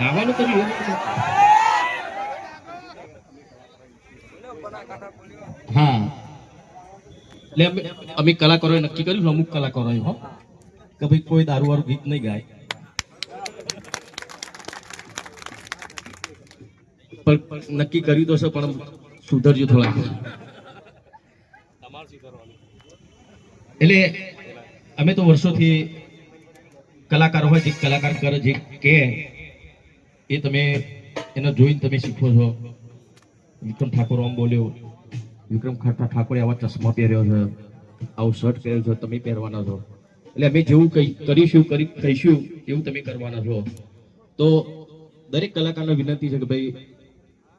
ગાવાનું કર્યું હા. એટલે અમે કલાકારોએ નક્કી કર્યું અમુક કલાકારોએ, હો. કે ભાઈ કોઈ દારૂ વાળું ગીત નહીં ગાય. પણ નક્કી કર્યું તો છે, પણ સુધરજો થોડા એટલે અમે તો વર્ષોથી કલાકાર હોય, જે કલાકાર કરે, જે કે એ તમે એને જોઈને તમે શીખો છો. વિક્રમ ઠાકોર આમ બોલ્યો. વિક્રમ ઠાકોરે આવા ચશ્મા પહેર્યો છે. આવું શર્ટ પહેર્યો છે. તમે પહેરવાના છો. એટલે અમે જેવું કઈ કરીશું, કરી કહીશું એવું તમે કરવાના છો. તો દરેક કલાકારને વિનંતી છે કે ભાઈ,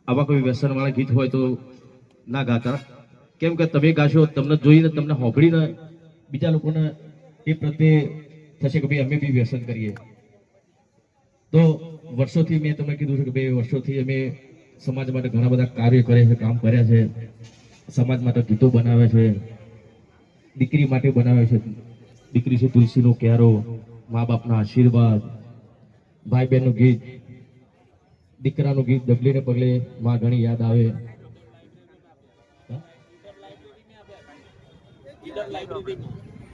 આવા કોઈ વ્યસનવાળા ગીત હોય તો ના ગાતા. કેમ કે તમે ગાશો, તમને જોઈને તમને હોંભળીને બીજા લોકોને એ પ્રત્યે થશે કે ભાઈ અમે બી વ્યસન કરીએ. તો વર્ષોથી મેં તમને કીધું છે કે ભાઈ વર્ષોથી અમે સમાજ માટે ઘણા બધા કાર્ય કરે છે, કામ કર્યા છે. સમાજ માટે ગીતો બનાવે છે. દીકરી માટે બનાવે છે. દીકરી છે તુલસીનો ક્યારો, મા બાપના આશીર્વાદ, ભાઈ બહેનનું ગીત, દીકરાનું ગીત ડબલીને પગલે માં ઘણી યાદ આવે.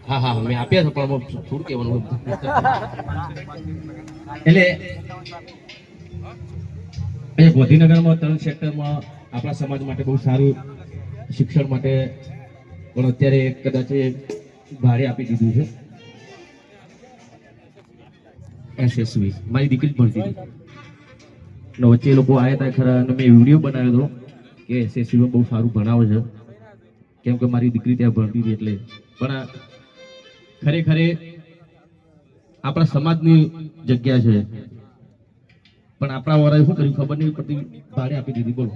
હા હા મેં આપ્યા છે, પણ થોડું કહેવાનું એટલે ગાંધીનગરમાં ત્રણ સેક્ટરમાં આપણા સમાજ માટે બહુ સારું શિક્ષણ માટે પણ અત્યારે કદાચ ભાડે આપી દીધું છે. એસએસવી. મારી દીકરી ભણતી હતી. અને વચ્ચે લોકો આવ્યા હતા ખરા અને મેં વીડિયો બનાવ્યો હતો કે એસએસવીમાં બહુ સારું ભણાવે છે. કેમ કે મારી દીકરી ત્યાં ભણતી હતી એટલે. પણ ખરેખર આપણા સમાજની જગ્યા છે. પણ આપણા વાળાએ શું કર્યું? ખબર નહીં પડતી ભાડે આપી દીધી. બોલો.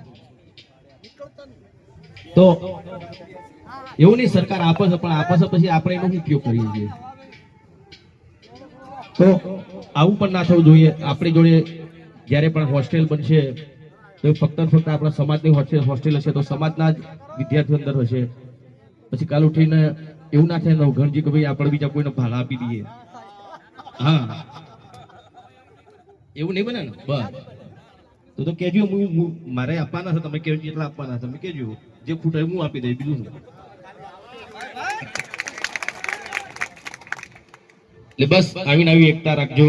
તો એવું નહીં, સરકાર આપે છે, પણ આપે છે પછી આપણે એનો ઉપયોગ કરીએ છીએ? તો આવું પણ ના થવું જોઈએ. આપણી જોડે જ્યારે પણ હોસ્ટેલ બનશે, તો ફક્ત ફક્ત આપણા સમાજની હોસ્ટેલ હોસ્ટેલ હશે તો સમાજના જ વિદ્યાર્થીઓ અંદર હશે. પછી કાલ ઉઠીને એવું ના થાય નવઘણજી કે ભાઈ આપણે બીજા કોઈને ભાડા આપી દઈએ. એવું નહીં બને ને બસ. તો તો કેજો મારે આપવાના છે, તમે કેજો એટલા આપવાના છે, તમે કેજો જે ખૂટે હું આપી દઈ બીજું એટલે બસ આવી આવી એકતા રાખજો.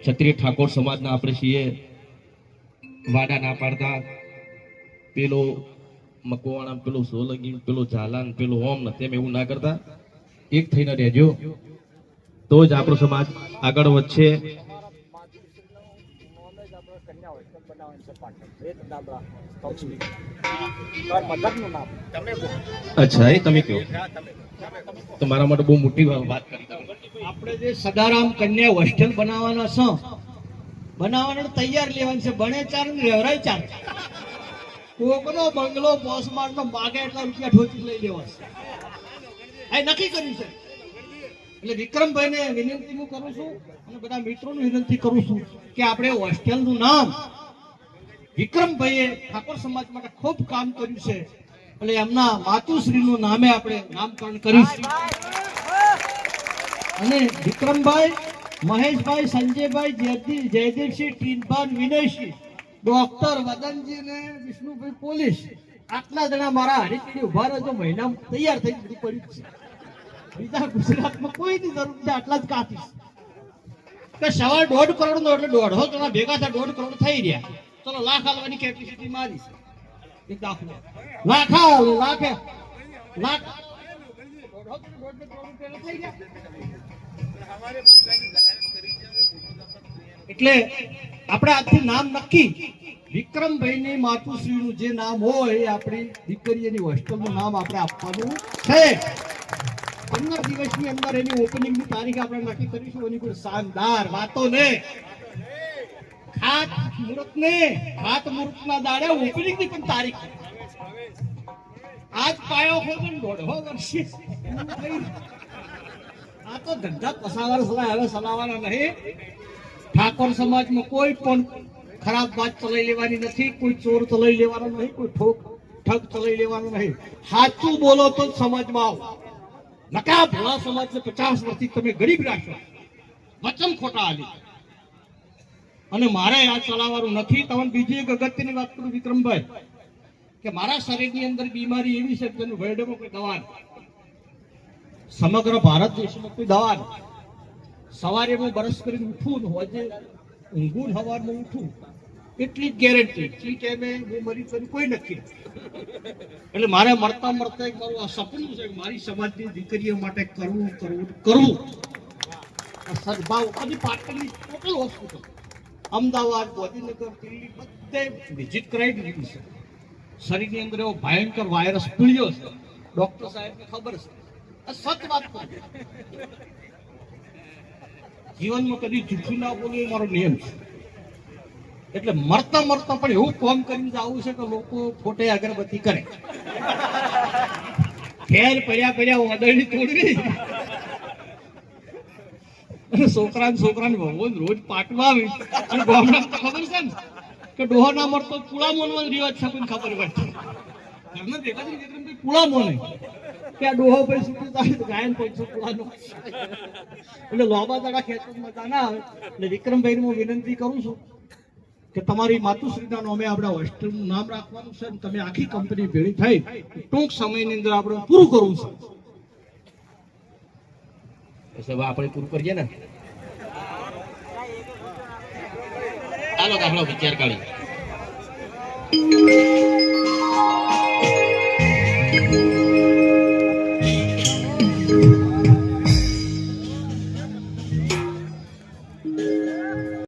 ક્ષત્રિય ઠાકોર સમાજના આપણે છીએ. વાડા ના પાડતા. પેલો મકવાણા, પેલો સોલંગી પેલો ઝાલાન, પેલો ઓમ ને તેમ એવું ના કરતા. એક થઈને રહેજો. તો જ આપણો સમાજ આગળ વધશે. અચ્છા, એ તમે કહો. તમારા માટે બહુ મોટી વાત કરી આપણે જે સદારામ કન્યા હોસ્ટેલ બનાવવાના છો, બનાવવાનું તૈયાર લેવાનું છે, ભણે ચાર ને રહેવરાય ચાર. કોકનો બંગલો પોસમાન નો માગે એટલા રૂપિયા ઠોચી લઈ લેવા છે. એ નક્કી કર્યું છે. એટલે વિક્રમભાઈ ને વિનંતી હું કરું છું અને બધા મિત્રોને વિનંતી કરું છું કે આપણે હોસ્ટેલનું નામ વિક્રમભાઈએ ઠાકોર સમાજ માટે ખૂબ કામ કર્યું છે. એટલે એમના માતુશ્રીનું નામે આપણે નામકરણ કરીશું. અને વિક્રમભાઈ, મહેશભાઈ, સંજયભાઈ જયદી જયદીપસિંહ ટીનભાન વિનયસિંહ, ડોક્ટર વદનજી ને વિષ્ણુભાઈ પોલીસ, આટલા જણા મારા હરીફી ઊભા રહેજો મહિના તૈયાર થઈ બધું પડ્યું છે બીજા ગુજરાતમાં કોઈની જરૂર નથી, આટલા જ કાપીશ કે સવા દોઢ કરોડ નો એટલે દોઢસો જણા ભેગા થયા, દોઢ કરોડ થઈ રહ્યા. ચલો, લાખ હાલવાની કેપેસિટી મારી છે. એક દાખલો. લાખ હાલ લાખે. લાખ. એટલે આપણે આજથી નામ નક્કી. વિક્રમભાઈ ની માતુશ્રીનું જે નામ હોય આપણી દીકરીની હોસ્ટેલનું નામ આપણે આપવાનું છે. પંદર દિવસની અંદર એની ઓપનિંગની તારીખ આપણે નક્કી કરીશું. એની કોઈ શાનદાર વાતો ને ખાત ને ખાત મુહૂર્ત ના દાડે ઓપનિંગની પણ તારીખ. આજ પાયો હોય પણ દોઢો વર્ષે. આ તો ધંધા પસાવાર સલાહ હવે ચલાવવાના નહીં. ઠાકોર સમાજમાં કોઈ પણ ખરાબ વાત ચલાવી લેવાની નથી, કોઈ ચોર ચલાવી લેવાનો નહીં, કોઈ ઠોક ઠગ ચલાવી લેવાનો નહીં. સાચું બોલો તો સમાજમાં આવો. નકા ભોળા સમાજને પચાસ વર્ષથી તમે ગરીબ રાખશો વચન ખોટા આલી. અને મારે આ ચલાવવાનું નથી. તમને બીજી એક અગત્યની વાત કરું, વિક્રમભાઈ, કે મારા શરીરની અંદર બીમારી એવી છે કે વર્લ્ડમાં કોઈ દવા સમગ્ર ભારત દેશમાં કોઈ દવા સવારે હું બરસ કરીને ઉઠું હોજે, ઊંઘું હવારમાં ઉઠું. એટલી ગેરંટી એ ટાઈમે હું મરી કરી કોઈ નક્કી એટલે મારે મળતા મળતા એક મારું આ સપનું છે મારી સમાજની દીકરીઓ માટે કરવું કરવું કરવું. સદભાવ બધી પાટણની ટોટલ હોસ્પિટલ અમદાવાદ ગાંધીનગર દિલ્હી બધે વિઝિટ કરાવી દીધી છે. શરીરની અંદર એવો ભયંકર વાયરસ પીળ્યો છે. ડોક્ટર સાહેબને ખબર છે. આ સચ વાત કરું જીવનમાં કદી જૂઠું ના બોલવું એ મારો નિયમ છે. એટલે મરતા મરતા પણ એવું કોમ કરીને જવું છે કે લોકો ખોટે અગરબત્તી કરે. ફેર પડ્યા પડ્યા વાદળની તોડવી. અને છોકરા રોજ પાટવા અને ગામડા ખબર છે ને કે ડોહો ના મળતો પુળા મોનવાનો રિવાજ છે કોઈને ખબર પડતી થઈને પુળા મોને. ત્યાં ડોહો ભાઈ છૂટી જાય તો ગાયન પૈસો પુળાનો એટલે લોબા દાડા ખેતર મજા ના આવે. એટલે વિક્રમભાઈને હું વિનંતી કરું છું કે તમારી માતુશ્રીના નામે આપણે હોસ્ટેલનું નામ રાખવાનું છે તમે આખી કંપની ભેળી થઈ, ટૂંક સમયની અંદર આપણે પૂરું કરવું છે. આપણે પૂરું કરીએ ને? ચાલો આપણો વિચાર કાઢીએ.